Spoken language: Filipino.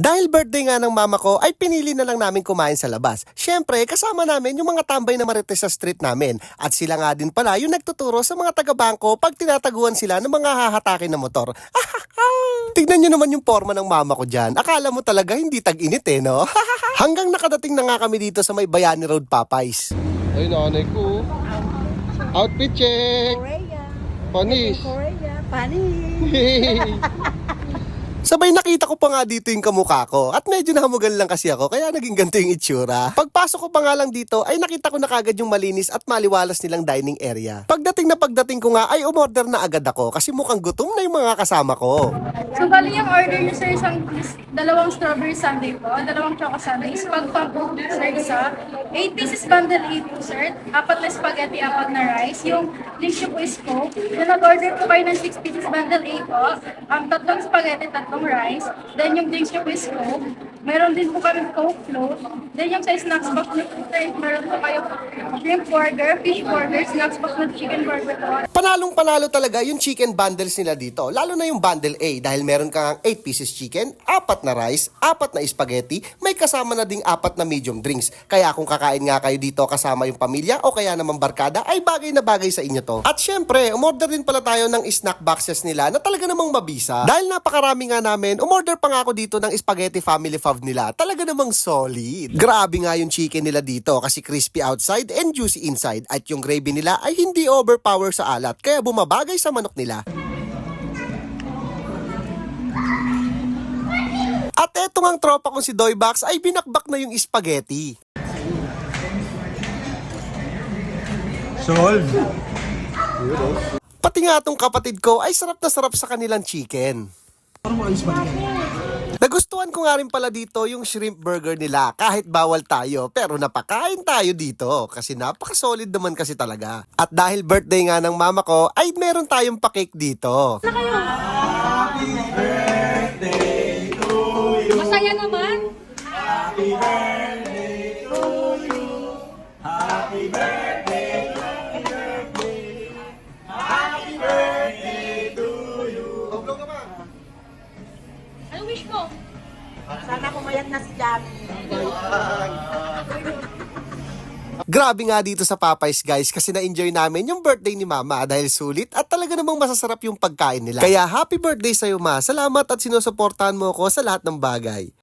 Dahil birthday nga ng mama ko, ay pinili na lang namin kumain sa labas. Siyempre, kasama namin yung mga tambay na marites sa street namin. At sila nga din pala yung nagtuturo sa mga taga-bangko pag tinataguan sila ng mga hahatakin na motor. Tignan nyo naman yung forma ng mama ko dyan. Akala mo talaga hindi tag-init eh, no? Hanggang nakadating na nga kami dito sa may Bayani Road Papais. Ay, nanay ko. Outfit check! Korea. Panis! Korea. Panis. Sabay nakita ko pa nga dito yung kamukha ko at medyo nahamugan lang kasi ako kaya naging ganito yung itsura. Pagpasok ko pa nga lang dito ay nakita ko na kagad yung malinis at maliwalas nilang dining area. Pagdating na pagdating ko nga ay umorder na agad ako kasi mukhang gutom na yung mga kasama ko. So, bali yung order niyo sir, isang dalawang strawberry sundae po, dalawang choco sundaes, pag pag sir, isa, 8 pieces bundle 8 po sir, apat na spaghetti, apat na rice, yung link po is Coke, then nag-order po kayo ng 6 pieces bundle 8 po, um, tatlong spaghetti, tatlong rice, then yung drinks niyo po is Coke, meron din po kami Coke float, then yung sa snacks box po sir, meron po kayo shrimp burger, fish burger, snacks box na chicken burger po, Panalong panalo talaga yung chicken bundles nila dito. Lalo na yung bundle A dahil meron kang 8 pieces chicken, apat na rice, apat na spaghetti, may kasama na ding apat na medium drinks. Kaya kung kakain nga kayo dito kasama yung pamilya o kaya naman barkada, ay bagay na bagay sa inyo to. At syempre, umorder din pala tayo ng snack boxes nila na talaga namang mabisa. Dahil napakarami nga namin, umorder pa nga ako dito ng spaghetti family fav nila. Talaga namang solid. Grabe nga yung chicken nila dito kasi crispy outside and juicy inside. At yung gravy nila ay hindi overpower sa alat kaya bumabagay sa manok nila. At etong ang tropa kong si Doybox ay binakbak na yung spaghetti. Solve. Pati nga tong kapatid ko ay sarap na sarap sa kanilang chicken. Nagustuhan ko nga rin pala dito yung shrimp burger nila kahit bawal tayo pero napakain tayo dito kasi napaka-solid naman kasi talaga. At dahil birthday nga ng mama ko ay meron tayong pa-cake dito. masaya naman, Ano Pumayat na si. Grabe nga dito sa Popeyes guys kasi na-enjoy namin yung birthday ni mama dahil sulit at talaga namang masasarap yung pagkain nila. Kaya happy birthday sa'yo ma. Salamat at sinusuportahan mo ko sa lahat ng bagay.